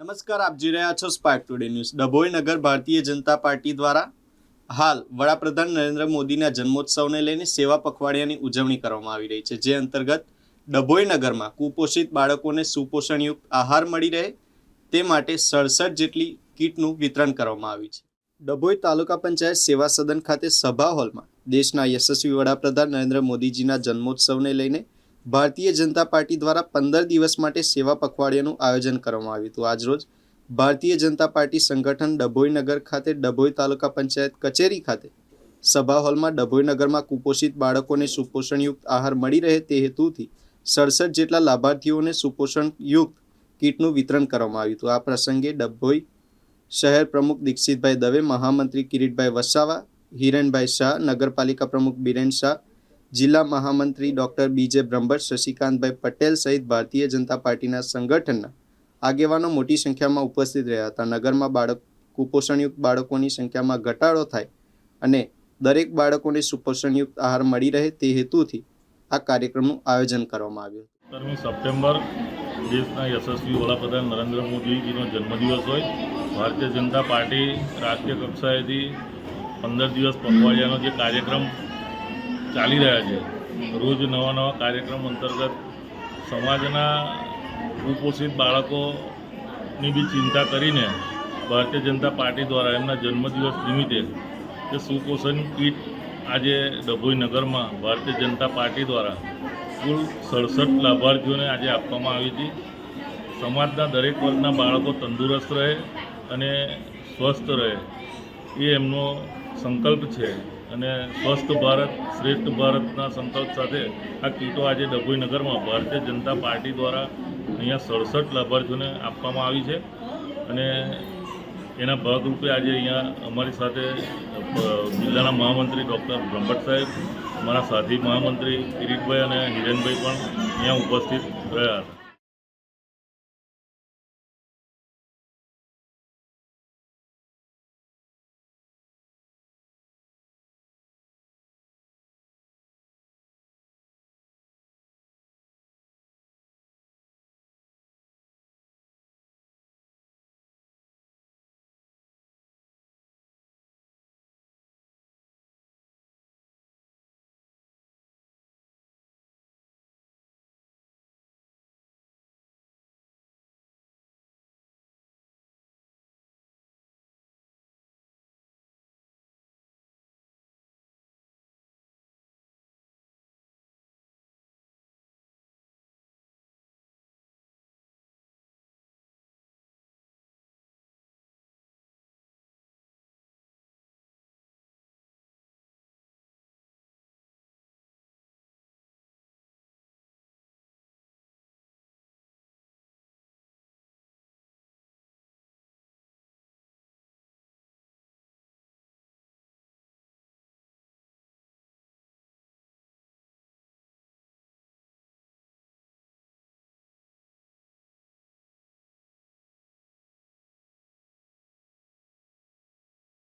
નમસ્કાર, આપ જોઈ રહ્યા છો સ્પાર્ક ટુડે ન્યૂઝ ડભોઈ નગર ભારતીય જનતા પાર્ટી દ્વારા હાલ વડાપ્રધાન નરેન્દ્ર મોદીના જન્મોત્સવને લઈને સેવા પખવાડિયાની ઉજવણી કરવામાં આવી રહી છે. જે અંતર્ગત ડભોઈ નગરમાં કુપોષિત બાળકોને સુપોષણયુક્ત આહાર મળી રહે તે માટે સડસઠ જેટલી કીટનું વિતરણ કરવામાં આવ્યું છે. ડભોઈ તાલુકા પંચાયત સેવા સદન ખાતે સભા હોલમાં દેશના યશસ્વી વડાપ્રધાન નરેન્દ્ર મોદીજીના જન્મોત્સવને લઈને ભારતીય જનતા પાર્ટી દ્વારા પંદર દિવસ માટે સેવા પખવાડિયાનું આયોજન કરવામાં આવ્યું હતું. આજરોજ ભારતીય જનતા પાર્ટી સંગઠન ડભોઈ નગર ખાતે ડભોઈ તાલુકા પંચાયત કચેરી ખાતે સભા હોલમાં ડભોઈ નગરમાં કુપોષિત બાળકોને સુપોષણયુક્ત આહાર મળી રહે તે હેતુથી સડસઠ જેટલા લાભાર્થીઓને સુપોષણયુક્ત કીટનું વિતરણ કરવામાં આવ્યું હતું. આ પ્રસંગે ડભોઈ શહેર પ્રમુખ દીક્ષિતભાઈ દવે, મહામંત્રી કિરીટભાઈ વસાવા, હિરેનભાઈ શાહ, નગરપાલિકા પ્રમુખ બિરેન શાહ જિલ્લા મહામંત્રી ડોક્ટર બીજે બ્રહ્મભટ્ટ, શશિકાંતભાઈ પટેલ સહિત ભારતીય જનતા પાર્ટીના સંગઠનના આગેવાનો મોટી સંખ્યામાં ઉપસ્થિત રહ્યા હતા. નગરમાં બાળક, કુપોષણયુક્ત બાળકોની સંખ્યામાં ઘટાડો થાય અને દરેક બાળકોને સુપોષણયુક્ત આહાર મળી રહે તે હેતુથી આ કાર્યક્રમનું આયોજન કરવામાં આવ્યું સત્તરમી સપ્ટેમ્બર દેશના યશસ્વી વડાપ્રધાન નરેન્દ્ર મોદીજીનો જન્મદિવસ હોય. ભારતીય જનતા પાર્ટી રાષ્ટ્રીય કક્ષાએથી પંદર દિવસ પખવાડિયાનો જે કાર્યક્રમ ચાલી રહ્યા છે. રોજ નવા નવા કાર્યક્રમ અંતર્ગત સમાજના કુપોષિત બાળકોની બી ચિંતા કરીને ભારતીય જનતા પાર્ટી દ્વારા એમના જન્મદિવસ નિમિત્તે કે સુપોષણ કીટ આજે ડભોઈ નગરમાં ભારતીય જનતા પાર્ટી દ્વારા કુલ સડસઠ લાભાર્થીઓને આજે આપવામાં આવી હતી. સમાજના દરેક વર્ગના બાળકો તંદુરસ્ત રહે અને સ્વસ્થ રહે એ એમનો સંકલ્પ છે. અને સ્વસ્થ ભારત, શ્રેષ્ઠ ભારતના સંકલ્પ સાથે આ કીટો આજે ડભોઈ નગરમાં ભારતીય જનતા પાર્ટી દ્વારા અહીંયા સડસઠ લાભાર્થીઓને આપવામાં આવી છે. અને એના ભાગરૂપે આજે અહીંયા અમારી સાથે જિલ્લાના મહામંત્રી ડૉક્ટર બ્રહ્મભટ્ટ સાહેબ, અમારા સાથી મહામંત્રી કિરીટભાઈ અને હિરેનભાઈ પણ અહીંયા ઉપસ્થિત રહ્યા હતા.